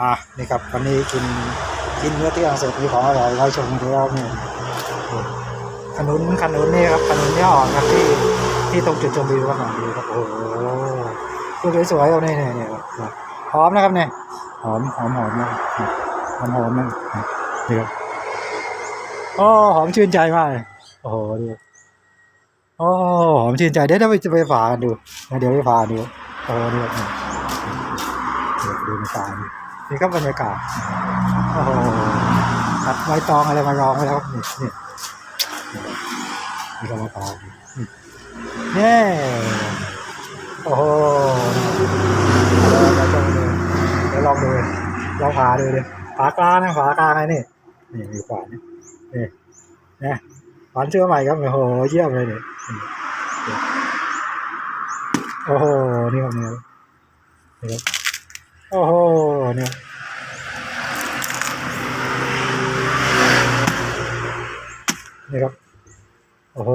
อะนี่ครับวันนี้กินกินเนื้อเตี้ยงสดมีของอร่อยเราชมดูแล้วนี่ขนุนขนุนนี่ครับขนุนเนี่ยอ่อนครับที่ที่ตรงจุดชมวิวครับหน่อยดูครับโอ้โหดูสวยๆเอาเนี่ยเนี่ยเนี่ยหอมนะครับเนี่ยหอมหอมหอมนะหอมหอมนะนี่ครับโอ้หอมชื่นใจมากเลยโอ้โหดูโอ้หอมชื่นใจเดี๋ยวเราไปจะไปฝากันดูเดี๋ยวไปฝาดูโอ้โหนี่ครับเดี๋ยวดูในฝาดู นี่ก็บรรยากาศโอ้โหตัดใบตองอะไรมารองไว้แล้วครับนี่นี่นี่ก็มะพร้าวนี่นี่โอ้โหเดี๋ยวลองดูเดี๋ยวลองดูลองผ่าดูดิฝากลางนะฝากลางไงนี่นี่มีขวานนี่นี่นะขวานเชื่อใหม่ครับโอ้โหเยี่ยมเลยเนี่ยโอ้โหนี่ครับนี่ครับนี่ครับ โอ้โหเนี่ยนี่ครับ โอ้โห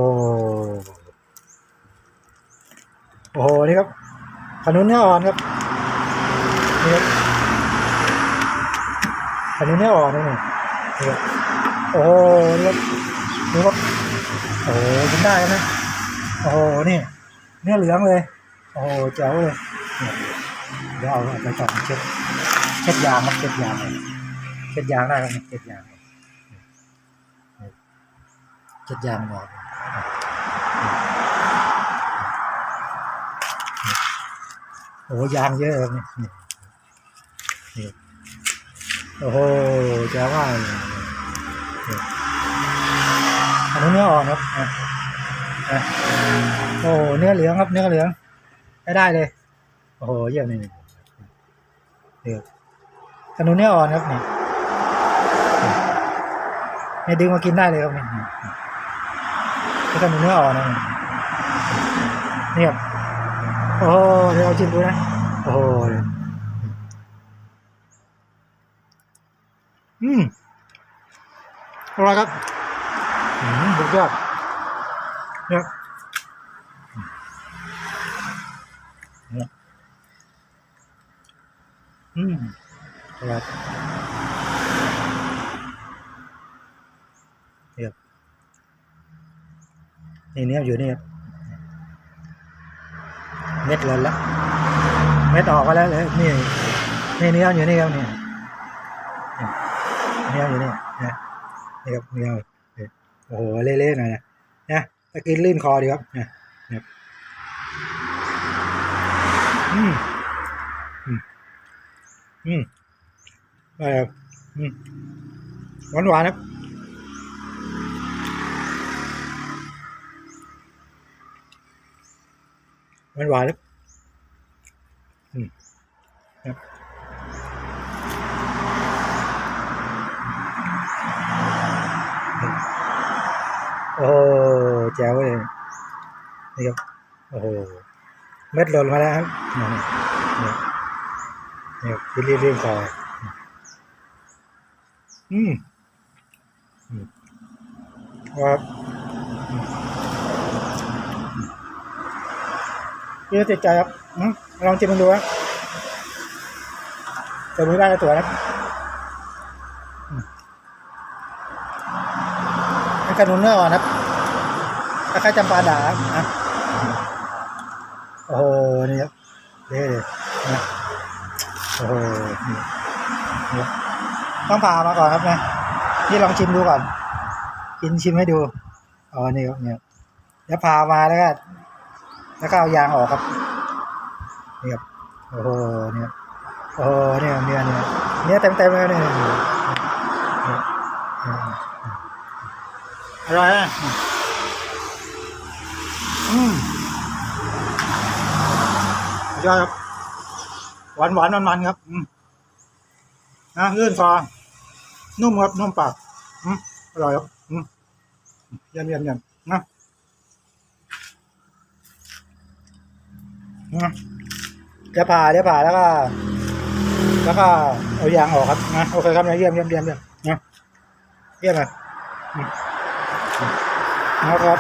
โอ้โห นี่ครับขนุนเนื้ออ่อนครับ นี่ครับขนุนเนื้ออ่อนนี่นี่นี่ครับโอ้โห นี่ครับนี่ครับ โอ้โหกินได้ไหมโอ้โห นี่ เนื้อเหลืองเลย โอ้โหแจ๋วเลย เดี๋ยวเอาไปต่อเช็ดเช็ดยางครับเช็ดยางเลยเช็ดยางได้ครับเช็ดยางเจ็ดยางออกโอ้ยางเยอะเลยนี่นี่โอ้โหจ้ามาอันนี้เนื้ออ่อนครับโอ้เนื้อเหลืองครับเนื้อเหลืองได้ได้เลย โอ้โหเยี่ยมนี่นี่นี่ครับขนุนเนื้ออ่อนครับนี่นี่นี่ดึงมากินได้เลยครับนี่นี่นี่ก็มีเนื้ออ่อนนะนี่ครับโอ้โหเดี๋ยวเอาชิมดูนะโอ้โหอืมอร่อยครับอืมสุดยอดเนี่ยเนี่ย อืมอร่อยเนี่ยนี่เนี้ยอยู่นี่ครับเม็ดหล่นล้วเม็ดออกมาแล้วเลยนี่นี่เนี้ยอยู่นี่ครับนี่เนี้ยอยู่นี่นะนี่ครับเนี้ยโอ้โหเละๆหน่อยนะนะตะกินลื่นคอดีครับนะนะอืมอืม อืมอะไรครับอืมหวานหวานๆครับหวานหวานๆครับอืมครับโอ้แจ๋วเลยนี่ครับ โอ้โห เม็ดหล่นมาแล้วครับ นี่นี่นี่ครับรีบรีบๆคออืมครับอืมเยอะติดใจครับอลองจิมดูครับจะมือได้ตัวนะอืมเป็นขนุนเนื้ออ่อนครับคล้ายๆจำปาดาครับอะโอ้โห นี่ครับเด้เลยนะ โอ้โหต้องผ่ามาก่อนครับนะนี่ลองชิมดูก่อน กินชิมให้ดูอ๋อนี่ครับเนี่ยแล้วผ่ามาแล้วก็แล้วก็เอายางออกครับนี่ครับโอ้โหเนี่ยโอ้โหเนี่ยเนี่ยเนี่ยเนี่ยเต็มเต็มเลยเนี่ยอร่อยอะอืมยอดครับ หวานหวานมันมันๆครับอืมนะลื่นคอนุ่มครับนุ่มปากอืมอร่อยครับอืมเยี่ยมเยี่ยมเยี่ยมนะนะเดี๋ยวผ่าเดี๋ยวผ่าแล้วก็ แล้วก็เอายางออกครับนะโอเคครับนะเยี่ยมเยี่ยมเยี่ยมเยี่ยมนะเยี่ยมเลยนะครับ